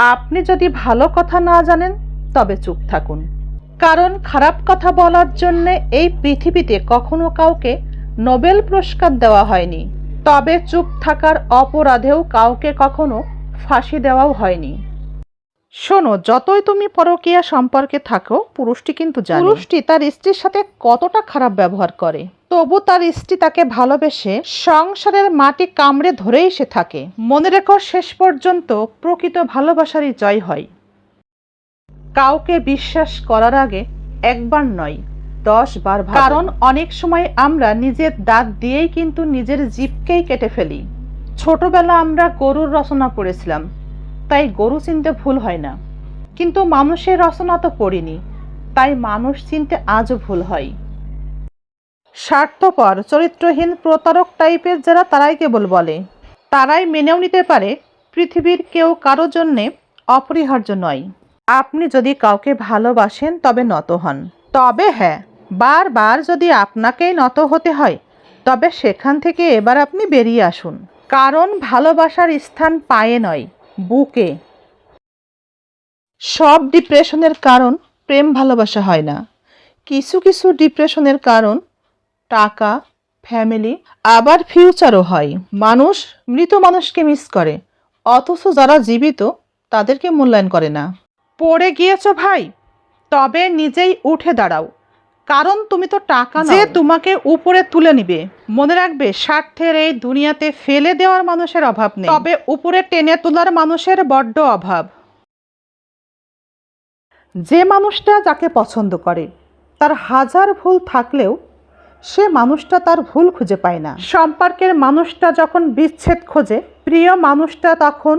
আপনি যদি ভালো কথা না জানেন, তবে চুপ থাকুন। কারণ খারাপ কথা বলার জন্য এই পৃথিবীতে কখনো কাউকে নোবেল পুরস্কার দেওয়া হয়নি। তবে চুপ থাকার অপরাধেও কাউকে কখনো ফাঁসি দেওয়াও হয়নি। শোনো, যতই তুমি পরকীয়া সম্পর্কে থাকো, পুরুষটি কিন্তু জানে। পুরুষটি তার স্ত্রীর সাথে কতটা খারাপ ব্যবহার করে। তবু তার স্ত্রী তাকে ভালোবেসে সংসারের মাটি কামড়ে ধরেই সে থাকে। মনে রেখো, শেষ পর্যন্ত প্রকৃত ভালোবাসারই জয় হয়। কাউকে বিশ্বাস করার আগে একবার নয়, দশ বার কারণ অনেক সময় আমরা নিজের দাঁত দিয়েই কিন্তু নিজের জীবকেই কেটে ফেলি। ছোটবেলা আমরা গরুর রচনা পড়েছিলাম। তাই গরু চিনতে ভুল হয় না। কিন্তু মানুষের রচনা তো পড়িনি, তাই মানুষ চিনতে আজও ভুল হয়। স্বার্থপর, চরিত্রহীন, প্রতারক টাইপের যারা তারাই কেবল বলে। তারাই মেনেও নিতে পারে, পৃথিবীর কেউ কারও জন্যে অপরিহার্য নয়। আপনি যদি কাউকে ভালোবাসেন, তবে নত হন। তবে হ্যাঁ বারবার যদি আপনাকেই নত হতে হয়, তবে সেখান থেকে এবার আপনি বেরিয়ে আসুন। কারণ ভালোবাসার স্থান পায়ে নয়। বুকে। সব ডিপ্রেশনের কারণ প্রেম ভালোবাসা হয় না। কিছু কিছু ডিপ্রেশনের কারণ টাকা, ফ্যামিলি, আবার ফিউচারও হয়। মানুষ মৃত মানুষকে মিস করে, অথচ যারা জীবিত তাদেরকে মূল্যায়ন করে না। পড়ে গিয়েছ ভাই, তবে নিজেই উঠে দাঁড়াও। কারণ তুমি তো টাকা যে তোমাকে উপরে তুলে নিবে। মনে রাখবে স্বার্থের এই দুনিয়াতে ফেলে দেওয়ার মানুষের অভাব নেই। তবে উপরে টেনে তোলার মানুষের বড্ড অভাব। যে মানুষটা যাকে পছন্দ করে তার হাজার ভুল থাকলেও সে মানুষটা তার ভুল খুঁজে পায় না। সম্পর্কের মানুষটা যখন বিচ্ছেদ খোঁজে প্রিয় মানুষটা তখন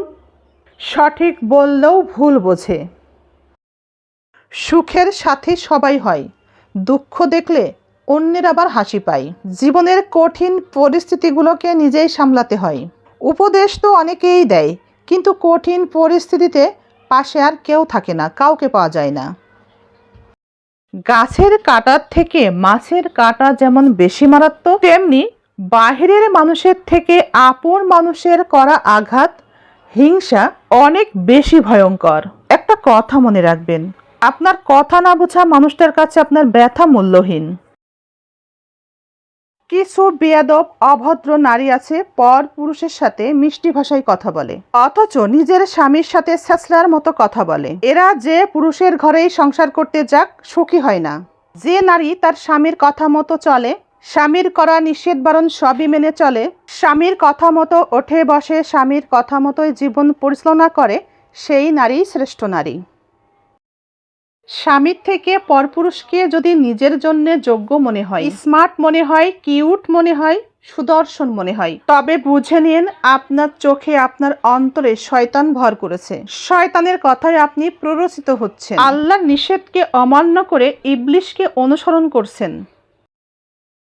সঠিক বললেও ভুল বোঝে। সুখের সাথে সবাই হয়। দুঃখ দেখলে অন্যের আবার হাসি পায়। জীবনের কঠিন পরিস্থিতিগুলোকে নিজেই সামলাতে হয়। উপদেশ তো অনেকেই দেয়, কিন্তু কঠিন পরিস্থিতিতে পাশে আর কেউ থাকে না, কাউকে পাওয়া যায় না। গাছের কাঁটার থেকে মাছের কাঁটা যেমন বেশি মারাত্মক, তেমনি বাহিরের মানুষের থেকে আপন মানুষের করা আঘাত, হিংসা অনেক বেশি ভয়ঙ্কর। একটা কথা মনে রাখবেন আপনার কথা না বোঝা মানুষটার কাছে আপনার ব্যথা মূল্যহীন। কিছু বেয়াদব, অভদ্র নারী আছে, পর পুরুষের সাথে মিষ্টি ভাষায় কথা বলে। অথচ নিজের স্বামীর সাথে স্যাসলার মতো কথা বলে। এরা যে পুরুষের ঘরেই সংসার করতে যাক, সুখী হয় না। যে নারী তার স্বামীর কথা মতো চলে, স্বামীর করা নিষেধ বারণ সবই মেনে চলে, স্বামীর কথা মতো ওঠে বসে, স্বামীর কথা মতোই জীবন পরিচালনা করে, সেই নারী শ্রেষ্ঠ নারী। স্বামীর থেকে পরপুরুষকে যদি নিজের জন্য যোগ্য মনে হয়, স্মার্ট মনে হয়, কিউট মনে হয়, সুদর্শন মনে হয়, তবে বুঝে নিন আপনার চোখে আপনার অন্তরে শয়তান ভর করেছে। শয়তানের কথায় আপনি প্ররোচিত হচ্ছেন। আল্লাহর নিষেধকে অমান্য করে ইবলিশকে অনুসরণ করছেন।